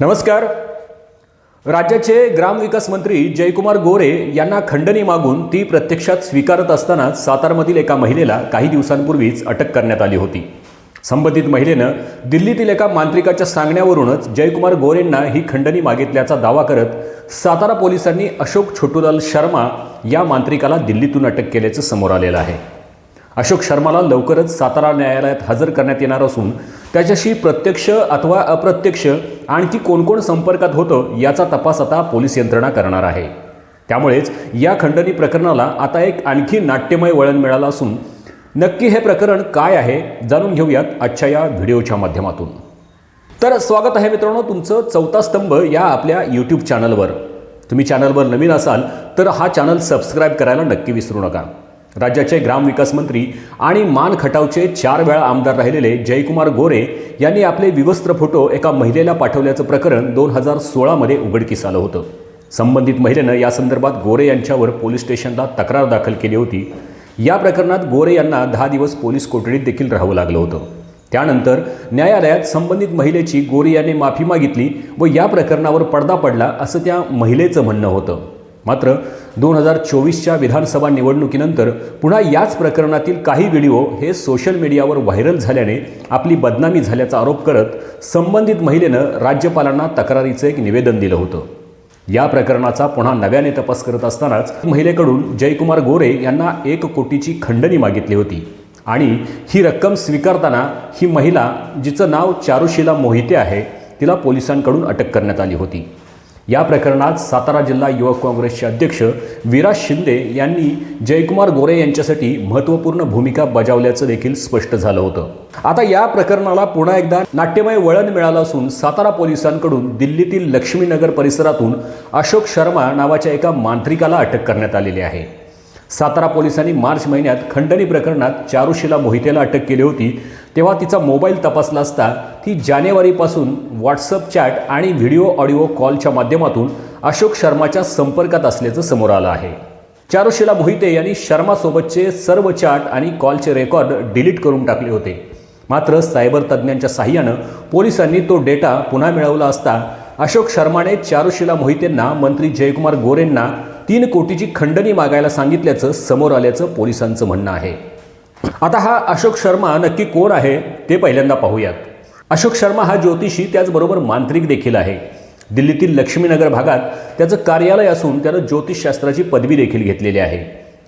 नमस्कार. राज्याचे ग्रामविकास मंत्री जयकुमार गोरे यांना खंडणी मागून ती प्रत्यक्षात स्वीकारत असतानाच सातारमधील एका महिलेला काही दिवसांपूर्वीच अटक करण्यात आली होती. संबंधित महिलेनं दिल्लीतील एका मांत्रिकाच्या सांगण्यावरूनच जयकुमार गोरेंना ही खंडणी मागितल्याचा दावा करत सातारा पोलिसांनी अशोक छोटूलाल शर्मा या मांत्रिकाला दिल्लीतून अटक केल्याचं समोर आलेलं आहे. अशोक शर्माला लवकरच सातारा न्यायालयात हजर करण्यात येणार असून त्याच्याशी प्रत्यक्ष अथवा अप्रत्यक्ष आणखी कोण कोण संपर्कात होतं याचा तपास आता पोलीस यंत्रणा करणार आहे. त्यामुळेच या खंडणी प्रकरणाला आता एक आणखी नाट्यमय वळण मिळालं असून नक्की हे प्रकरण काय आहे जाणून घेऊयात आजच्या या व्हिडिओच्या माध्यमातून. तर स्वागत आहे मित्रांनो तुमचं चौथा स्तंभ या आपल्या यूट्यूब चॅनलवर तुम्ही चॅनलवर नवीन असाल तर हा चॅनल सबस्क्राईब करायला नक्की विसरू नका. राज्याचे ग्रामविकास मंत्री आणि मान खटावचे चार वेळा आमदार राहिलेले जयकुमार गोरे यांनी आपले विवस्त्र फोटो एका महिलेला पाठवल्याचं प्रकरण दोन हजार सोळामध्ये उघडकीस आलं होतं. संबंधित महिलेनं या संदर्भात गोरे यांच्यावर पोलीस स्टेशनला तक्रार दाखल केली होती. या प्रकरणात गोरे यांना दहा दिवस पोलीस कोठडीत देखील राहावं लागलं होतं. त्यानंतर न्यायालयात संबंधित महिलेची गोरे याने माफी मागितली व या प्रकरणावर पडदा पडला असं त्या महिलेचं म्हणणं होतं. मात्र दोन हजार चोवीसच्या विधानसभा निवडणुकीनंतर पुन्हा याच प्रकरणातील काही व्हिडिओ हे सोशल मीडियावर व्हायरल झाल्याने आपली बदनामी झाल्याचा आरोप करत संबंधित महिलेनं राज्यपालांना तक्रारीचं एक निवेदन दिलं होतं. या प्रकरणाचा पुन्हा नव्याने तपास करत असतानाच महिलेकडून जयकुमार गोरे यांना एक कोटीची खंडणी मागितली होती आणि ही रक्कम स्वीकारताना ही महिला जिचं नाव चारुशिला मोहिते आहे तिला पोलिसांकडून अटक करण्यात आली होती. या प्रकरणात सातारा जिल्हा युवक काँग्रेसचे अध्यक्ष विराज शिंदे यांनी जयकुमार गोरे यांच्यासाठी महत्त्वपूर्ण भूमिका बजावल्याचं देखील स्पष्ट झालं होतं. आता या प्रकरणाला पुन्हा एकदा नाट्यमय वळण मिळालं असून सातारा पोलिसांकडून दिल्लीतील लक्ष्मीनगर परिसरातून अशोक शर्मा नावाच्या एका मांत्रिकाला अटक करण्यात आलेली आहे. सातारा पोलिसांनी मार्च महिन्यात खंडणी प्रकरणात चारुशिला मोहितेला अटक केली होती तेव्हा तिचा मोबाईल तपासला असता ती जानेवारीपासून व्हॉट्सअप चॅट आणि व्हिडिओ ऑडिओ कॉलच्या माध्यमातून अशोक शर्माच्या संपर्कात असल्याचं समोर आलं आहे. चारुशिला मोहिते यांनी शर्मासोबतचे सर्व चॅट आणि कॉलचे रेकॉर्ड डिलीट करून टाकले होते. मात्र सायबर तज्ज्ञांच्या साह्यानं पोलिसांनी तो डेटा पुन्हा मिळवला असता अशोक शर्माने चारुशिला मोहितेंना मंत्री जयकुमार गोरेंना तीन कोटीची खंडणी मागायला सांगितल्याचं समोर आल्याचं पोलिसांचं म्हणणं आहे. आता हा अशोक शर्मा नक्की कोण आहे ते पहिल्यांदा पाहूयात. अशोक शर्मा हा ज्योतिषी त्याचबरोबर मांत्रिक देखील आहे. दिल्लीतील लक्ष्मीनगर भागात त्याचं कार्यालय असून त्यानं ज्योतिषशास्त्राची पदवी देखील घेतलेली आहे.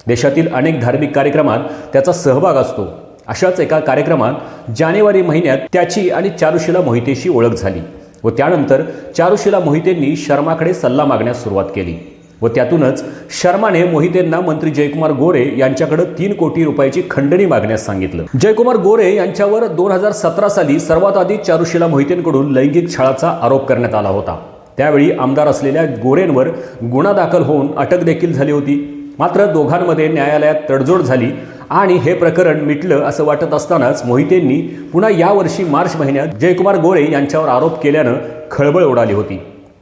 देशातील अनेक धार्मिक कार्यक्रमात त्याचा सहभाग असतो. अशाच एका कार्यक्रमात जानेवारी महिन्यात त्याची आणि चारुशिला मोहितेशी ओळख झाली व त्यानंतर चारुशिला मोहितेंनी शर्माकडे सल्ला मागण्यास सुरुवात केली. व त्यातूनच शर्माने मोहितेंना मंत्री जयकुमार गोरे यांच्याकडे तीन कोटी रुपयाची खंडणी मागण्यास सांगितलं. जयकुमार गोरे यांच्यावर दोन हजार सतरा साली सर्वात आधी चारुशिला मोहितेंकडून लैंगिक छळाचा आरोप करण्यात आला होता. त्यावेळी आमदार असलेल्या गोरेंवर गुन्हा दाखल होऊन अटक देखील झाली होती. मात्र दोघांमध्ये न्यायालयात तडजोड झाली आणि हे प्रकरण मिटलं असं वाटत असतानाच मोहितेंनी पुन्हा यावर्षी मार्च महिन्यात जयकुमार गोरे यांच्यावर आरोप केल्यानं खळबळ उडाली होती.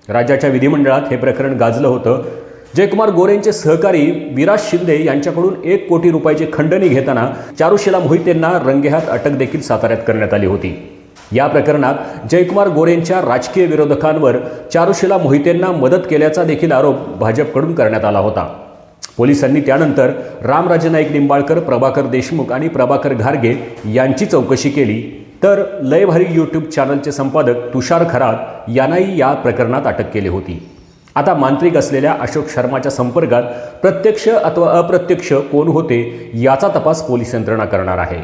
राज्याच्या विधिमंडळात हे प्रकरण गाजलं होतं जयकुमार गोरेंचे सहकारी विराज शिंदे यांच्याकडून एक कोटी रुपयाची खंडणी घेताना चारुशिला मोहितेंना रंगेहात अटक देखील साताऱ्यात करण्यात आली होती. या प्रकरणात जयकुमार गोरेंच्या राजकीय विरोधकांवर चारुशिला मोहितेंना मदत केल्याचा देखील आरोप भाजपकडून करण्यात आला होता. पोलिसांनी त्यानंतर रामराजे नाईक निंबाळकर प्रभाकर देशमुख आणि प्रभाकर घारगे यांची चौकशी केली. तर लयभारी यूट्यूब चॅनलचे संपादक तुषार खरात यांनाही या प्रकरणात अटक केली होती. आता मांत्रिक असलेल्या अशोक शर्माच्या संपर्कात प्रत्यक्ष अथवा अप्रत्यक्ष कोण होते याचा तपास पोलीस यंत्रणा करणार आहे.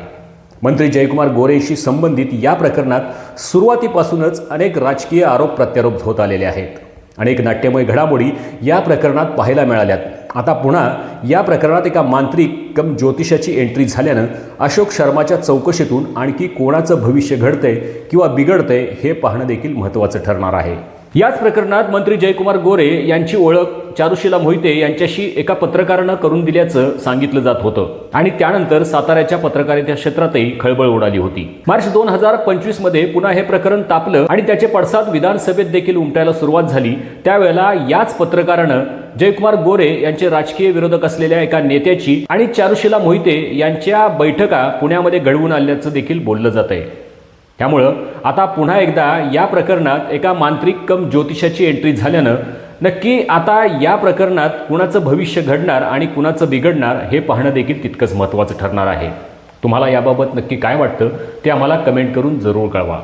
मंत्री जयकुमार गोरेशी संबंधित या प्रकरणात सुरुवातीपासूनच अनेक राजकीय आरोप प्रत्यारोप होत आलेले आहेत. अनेक नाट्यमय घडामोडी या प्रकरणात पाहायला मिळाल्यात. आता पुन्हा या प्रकरणात एका मांत्रिक कम ज्योतिषाची एंट्री झाल्यानं अशोक शर्माच्या चौकशीतून आणखी कोणाचं भविष्य घडतंय किंवा बिघडतंय हे पाहणं देखील महत्त्वाचं ठरणार आहे. याच प्रकरणात मंत्री जयकुमार गोरे यांची ओळख चारुशिला मोहिते यांच्याशी एका पत्रकारानं करून दिल्याचं सांगितलं जात होतं. आणि त्यानंतर साताऱ्याच्या पत्रकारिता क्षेत्रातही खळबळ उडाली होती. मार्च दोन हजार पंचवीसमध्ये पुन्हा हे प्रकरण तापलं आणि त्याचे पडसाद विधानसभेत देखील उमटायला सुरुवात झाली. त्यावेळेला याच पत्रकारानं जयकुमार गोरे यांचे राजकीय विरोधक असलेल्या एका नेत्याची आणि चारुशिला मोहिते यांच्या बैठका पुण्यामध्ये घडवून आणल्याचं देखील बोललं जात आहे त्यामुळं आता पुन्हा एकदा या प्रकरणात एका मांत्रिक कम ज्योतिषाची एंट्री झाल्यानं नक्की आता या प्रकरणात कुणाचं भविष्य घडणार आणि कुणाचं बिघडणार हे पाहणं देखील तितकंच महत्त्वाचं ठरणार आहे. तुम्हाला याबाबत नक्की काय वाटतं ते आम्हाला कमेंट करून जरूर कळवा.